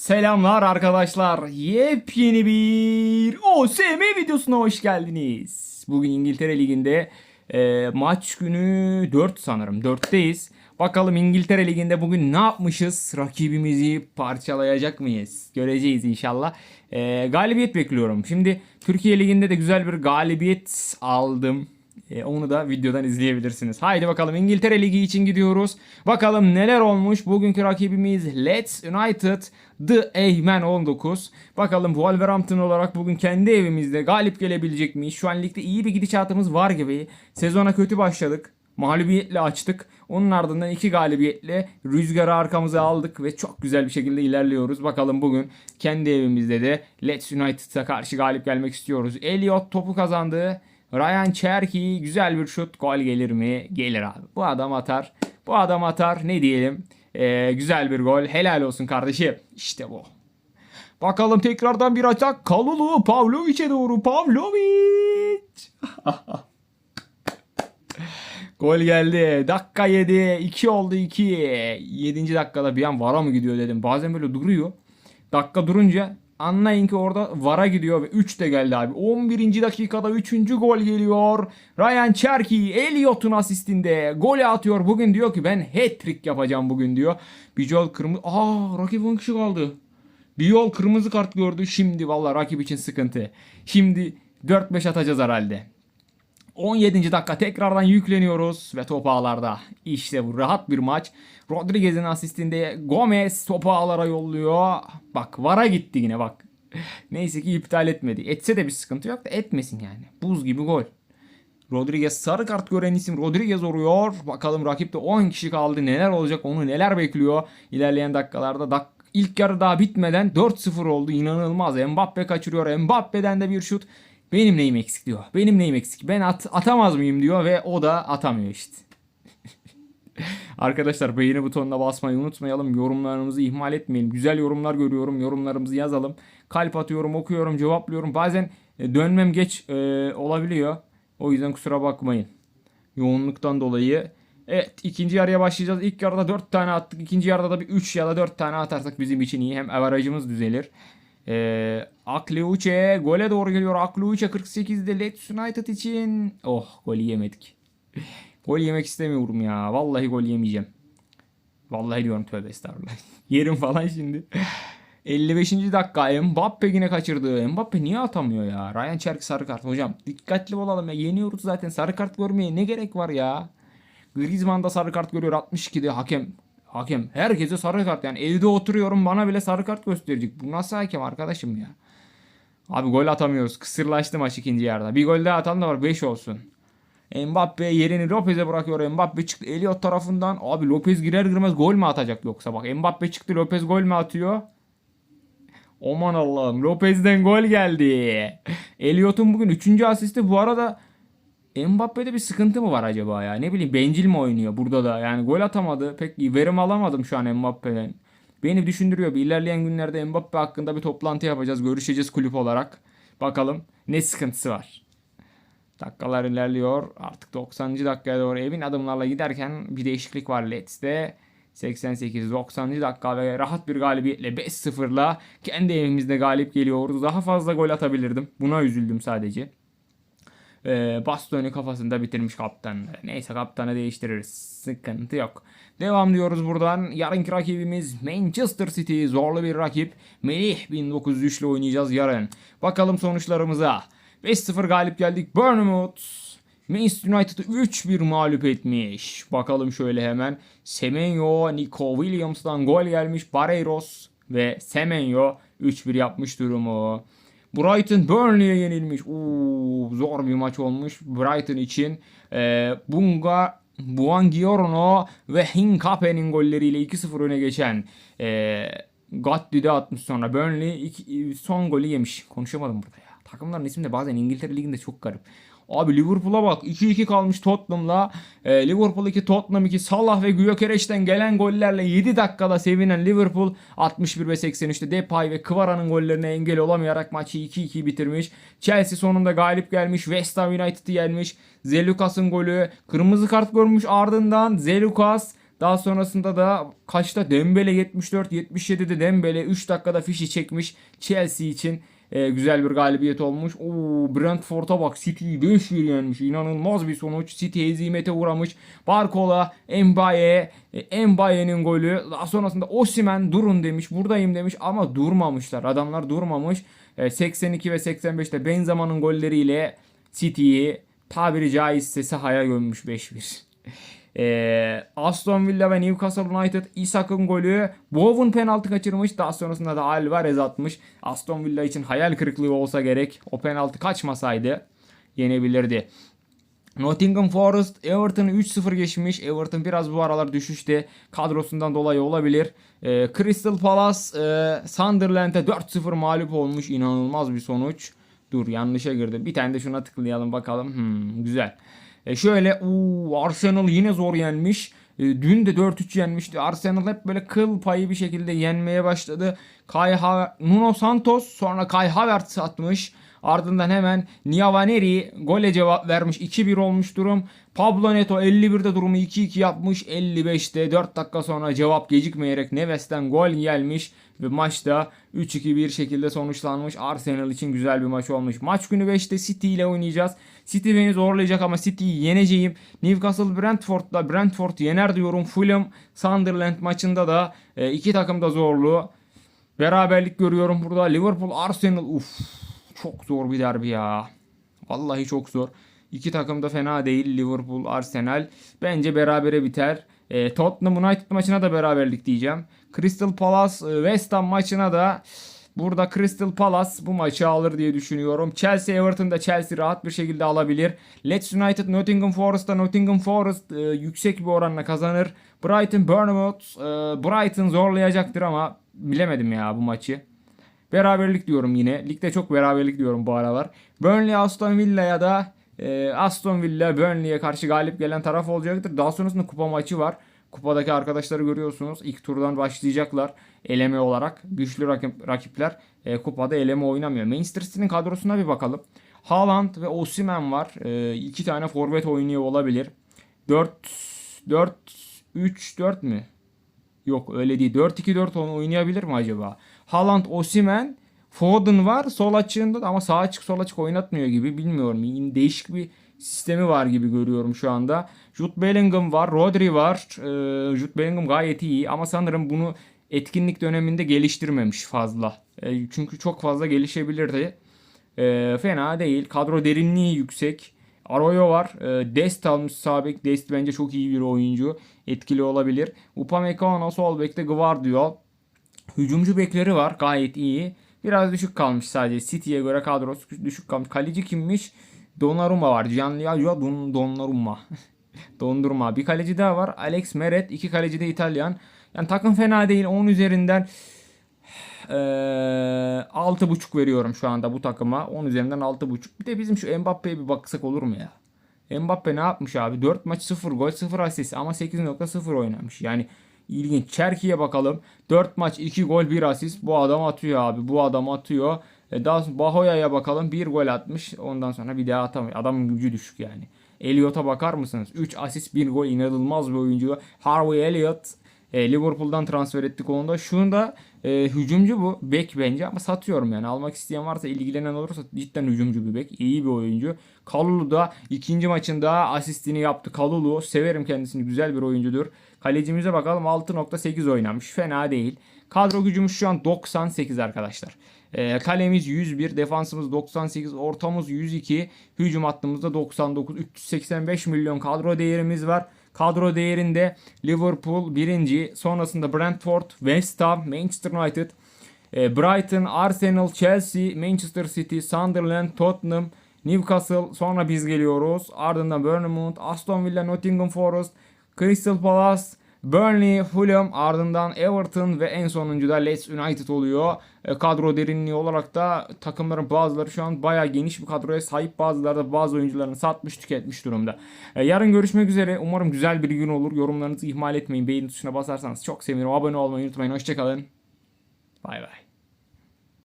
Selamlar arkadaşlar. Yepyeni bir OSM videosuna hoş geldiniz. Bugün İngiltere Ligi'nde e, maç günü 4 sanırım. 4'teyiz. Bakalım İngiltere Ligi'nde bugün ne yapmışız? Rakibimizi parçalayacak mıyız? Göreceğiz inşallah. E, galibiyet bekliyorum. Şimdi Türkiye Ligi'nde de güzel bir galibiyet aldım. E, onu da videodan izleyebilirsiniz. Haydi bakalım İngiltere Ligi için gidiyoruz. Bakalım neler olmuş. Bugünkü rakibimiz Leeds United The Eymen 19. Bakalım Wolverhampton olarak bugün kendi evimizde galip gelebilecek miyiz? Şu an ligde iyi bir gidişatımız var gibi. Sezona kötü başladık. Mağlubiyetle açtık. Onun ardından iki galibiyetle rüzgarı arkamıza aldık ve çok güzel bir şekilde ilerliyoruz. Bakalım bugün kendi evimizde de Leeds United'a karşı galip gelmek istiyoruz. Elliot topu kazandı. Ryan Cherky güzel bir şut. Gol gelir mi? Gelir abi. Bu adam atar. Bu adam atar. Ne diyelim? Ee, güzel bir gol. Helal olsun kardeşim. İşte bu. Bakalım tekrardan bir atak. Kalulu Pavlovic'e doğru. Pavlovic. Gol geldi. Dakika 7. 2 oldu 2. 7. dakikada bir an vara mı gidiyor dedim. Bazen böyle duruyor. Dakika durunca anlayın ki orada vara gidiyor ve 3 de geldi abi. 11. dakikada 3. gol geliyor. Ryan Cherky Elliot'un asistinde golü atıyor. Bugün diyor ki ben hat-trick yapacağım bugün diyor. Bijol kırmızı... Aa rakip 10 kişi kaldı. Biyol kırmızı kart gördü. Şimdi valla rakip için sıkıntı. Şimdi 4-5 atacağız herhalde. 17. dakika tekrardan yükleniyoruz ve top ağlarda. İşte bu rahat bir maç. Rodriguez'in asistinde Gomez topu ağlara yolluyor. Bak vara gitti yine bak. Neyse ki iptal etmedi. Etse de bir sıkıntı yok da etmesin yani. Buz gibi gol. Rodriguez sarı kart gören isim Rodriguez oluyor. Bakalım rakipte 10 kişi kaldı. Neler olacak onu neler bekliyor. İlerleyen dakikalarda dak ilk yarı daha bitmeden 4-0 oldu. İnanılmaz. Mbappe kaçırıyor. Mbappe'den de bir şut. Benim neyim eksik diyor. Benim neyim eksik. Ben at atamaz mıyım diyor ve o da atamıyor işte. Arkadaşlar beğeni butonuna basmayı unutmayalım. Yorumlarımızı ihmal etmeyelim. Güzel yorumlar görüyorum. Yorumlarımızı yazalım. Kalp atıyorum, okuyorum, cevaplıyorum. Bazen e, dönmem geç e, olabiliyor. O yüzden kusura bakmayın. Yoğunluktan dolayı. Evet ikinci yarıya başlayacağız. İlk yarıda 4 tane attık. İkinci yarıda da bir 3 ya da 4 tane atarsak bizim için iyi. Hem averajımız düzelir. Ee, Akleuche gole doğru geliyor. Akleuche 48'de Leeds United için. Oh gol yemedik. gol yemek istemiyorum ya. Vallahi gol yemeyeceğim. Vallahi diyorum tövbe estağfurullah. Yerim falan şimdi. 55. dakika Mbappe yine kaçırdı. Mbappe niye atamıyor ya? Ryan Cherky sarı kart. Hocam dikkatli olalım ya. Yeniyoruz zaten. Sarı kart görmeye ne gerek var ya? Griezmann da sarı kart görüyor 62'de hakem. Hakem herkese sarı kart yani evde oturuyorum bana bile sarı kart gösterecek. Bu nasıl hakem arkadaşım ya? Abi gol atamıyoruz. Kısırlaştı maç ikinci yarıda. Bir gol daha atan da var 5 olsun. Mbappe yerini Lopez'e bırakıyor. Mbappe çıktı Elliot tarafından. Abi Lopez girer girmez gol mü atacak yoksa bak. Mbappe çıktı Lopez gol mü atıyor? Aman Allah'ım Lopez'den gol geldi. Elliot'un bugün 3. asisti bu arada Mbappe'de bir sıkıntı mı var acaba ya? Ne bileyim bencil mi oynuyor burada da? Yani gol atamadı. Pek verim alamadım şu an Mbappe'den. Beni düşündürüyor. Bir ilerleyen günlerde Mbappe hakkında bir toplantı yapacağız. Görüşeceğiz kulüp olarak. Bakalım ne sıkıntısı var. Dakikalar ilerliyor. Artık 90. dakikaya doğru evin adımlarla giderken bir değişiklik var Leeds'te. 88-90. dakika ve rahat bir galibiyetle 5-0'la kendi evimizde galip geliyoruz. Daha fazla gol atabilirdim. Buna üzüldüm sadece e, Bastoni kafasında bitirmiş kaptan. Neyse kaptanı değiştiririz. Sıkıntı yok. Devam diyoruz buradan. Yarınki rakibimiz Manchester City. Zorlu bir rakip. Melih 1903 ile oynayacağız yarın. Bakalım sonuçlarımıza. 5-0 galip geldik. Bournemouth. Manchester United'ı 3-1 mağlup etmiş. Bakalım şöyle hemen. Semenyo, Nico Williams'dan gol gelmiş. Barreiros ve Semenyo 3-1 yapmış durumu. Brighton Burnley'e yenilmiş. Oo, zor bir maç olmuş Brighton için. E, Bunga Buongiorno ve Hinkape'nin golleriyle 2-0 öne geçen e, Gatti de atmış sonra. Burnley iki, son golü yemiş. Konuşamadım burada ya. Takımların ismi de bazen İngiltere Ligi'nde çok garip. Abi Liverpool'a bak 2-2 kalmış Tottenham'la. E, Liverpool 2 Tottenham 2 Salah ve Gyökeres'ten gelen gollerle 7 dakikada sevinen Liverpool 61 ve 83'te Depay ve Kvara'nın gollerine engel olamayarak maçı 2-2 bitirmiş. Chelsea sonunda galip gelmiş. West Ham United'ı yenmiş. Zelukas'ın golü. Kırmızı kart görmüş ardından Zelukas Daha sonrasında da kaçta Dembele 74 77'de Dembele 3 dakikada fişi çekmiş Chelsea için. Ee, güzel bir galibiyet olmuş. Oo, Brentford'a bak City'yi 5-1 yenmiş. İnanılmaz bir sonuç. City hezimete uğramış. Barcola, Mbaye, e, Mbaye'nin golü. Daha sonrasında Osimen durun demiş. Buradayım demiş ama durmamışlar. Adamlar durmamış. E, 82 ve 85'te Benzema'nın golleriyle City'yi tabiri caizse sahaya gömmüş 5-1. Ee, Aston Villa ve Newcastle United Isak'ın golü. Bowen penaltı kaçırmış. Daha sonrasında da Alvarez atmış. Aston Villa için hayal kırıklığı olsa gerek. O penaltı kaçmasaydı yenebilirdi. Nottingham Forest Everton'ı 3-0 geçmiş. Everton biraz bu aralar düşüşte. Kadrosundan dolayı olabilir. Ee, Crystal Palace e, Sunderland'e 4-0 mağlup olmuş. İnanılmaz bir sonuç. Dur yanlışa girdi. Bir tane de şuna tıklayalım bakalım. Hmm, güzel. E şöyle uu, Arsenal yine zor yenmiş. E, dün de 4-3 yenmişti. Arsenal hep böyle kıl payı bir şekilde yenmeye başladı. Kai ha Nuno Santos sonra Kai Havertz atmış. Ardından hemen Niavaneri gole cevap vermiş. 2-1 olmuş durum. Pablo Neto 51'de durumu 2-2 yapmış. 55'te 4 dakika sonra cevap gecikmeyerek Neves'ten gol gelmiş. Ve maçta 3-2 bir şekilde sonuçlanmış. Arsenal için güzel bir maç olmuş. Maç günü 5'te City ile oynayacağız. City beni zorlayacak ama City'yi yeneceğim. Newcastle Brentford'da Brentford yener diyorum. Fulham Sunderland maçında da e, iki takım da zorlu. Beraberlik görüyorum burada. Liverpool Arsenal uf çok zor bir derbi ya. Vallahi çok zor. İki takım da fena değil. Liverpool, Arsenal. Bence berabere biter. E, Tottenham United maçına da beraberlik diyeceğim. Crystal Palace e, West Ham maçına da burada Crystal Palace bu maçı alır diye düşünüyorum. Chelsea Everton'da Chelsea rahat bir şekilde alabilir. Leeds United Nottingham Forest'ta Nottingham Forest e, yüksek bir oranla kazanır. Brighton Bournemouth e, Brighton zorlayacaktır ama bilemedim ya bu maçı. Beraberlik diyorum yine. Ligde çok beraberlik diyorum bu aralar. Burnley Aston Villa'ya da e, Aston Villa Burnley'e karşı galip gelen taraf olacaktır. Daha sonrasında kupa maçı var. Kupadaki arkadaşları görüyorsunuz. İlk turdan başlayacaklar eleme olarak. Güçlü rakip, rakipler e, kupada eleme oynamıyor. Manchester City'nin kadrosuna bir bakalım. Haaland ve Osimhen var. E, iki tane forvet oynuyor olabilir. 4 4 3 4 mü? Yok öyle değil. 4-2-4 oynayabilir mi acaba? Haaland, Osimhen, Foden var sol açığında da ama sağ açık sol açık oynatmıyor gibi bilmiyorum. Değişik bir sistemi var gibi görüyorum şu anda. Jude Bellingham var, Rodri var. Ee, Jude Bellingham gayet iyi ama sanırım bunu etkinlik döneminde geliştirmemiş fazla. Ee, çünkü çok fazla gelişebilirdi. Ee, fena değil. Kadro derinliği yüksek. Arroyo var. E, Dest almış sağ bek. Dest bence çok iyi bir oyuncu. Etkili olabilir. Upamecano sol bekte Gvardiol. Hücumcu bekleri var. Gayet iyi. Biraz düşük kalmış sadece. City'ye göre kadrosu düşük kalmış. Kaleci kimmiş? Donnarumma var. Gianluca Don Donnarumma. Dondurma. Bir kaleci daha var. Alex Meret. İki kaleci de İtalyan. Yani takım fena değil. 10 üzerinden ee, 6.5 veriyorum şu anda bu takıma. 10 üzerinden 6.5. Bir de bizim şu Mbappe'ye bir baksak olur mu ya? Mbappe ne yapmış abi? 4 maç 0 gol 0 asist ama 8.0 oynamış. Yani ilginç. Çerki'ye bakalım. 4 maç 2 gol 1 asist. Bu adam atıyor abi. Bu adam atıyor. E daha sonra Bahoya'ya bakalım. 1 gol atmış. Ondan sonra bir daha atamıyor. Adamın gücü düşük yani. Elliot'a bakar mısınız? 3 asist 1 gol inanılmaz bir oyuncu. Harvey Elliott e, Liverpool'dan transfer ettik onu da. Şunu da e, hücumcu bu. Bek bence ama satıyorum yani. Almak isteyen varsa ilgilenen olursa cidden hücumcu bir bek. İyi bir oyuncu. Kalulu da ikinci maçında asistini yaptı. Kalulu severim kendisini. Güzel bir oyuncudur. Kalecimize bakalım 6.8 oynamış. Fena değil. Kadro gücümüz şu an 98 arkadaşlar. E, kalemiz 101, defansımız 98, ortamız 102, hücum hattımızda 99, 385 milyon kadro değerimiz var. Kadro değerinde Liverpool birinci, sonrasında Brentford, West Ham, Manchester United, e, Brighton, Arsenal, Chelsea, Manchester City, Sunderland, Tottenham, Newcastle, sonra biz geliyoruz. Ardından Bournemouth, Aston Villa, Nottingham Forest, Crystal Palace, Burnley, Fulham, ardından Everton ve en sonuncu da Leeds United oluyor. E, kadro derinliği olarak da takımların bazıları şu an bayağı geniş bir kadroya sahip. Bazıları da bazı oyuncularını satmış, tüketmiş durumda. E, yarın görüşmek üzere. Umarım güzel bir gün olur. Yorumlarınızı ihmal etmeyin. Beğeni tuşuna basarsanız çok sevinirim. Abone olmayı unutmayın. Hoşçakalın. Bay bay.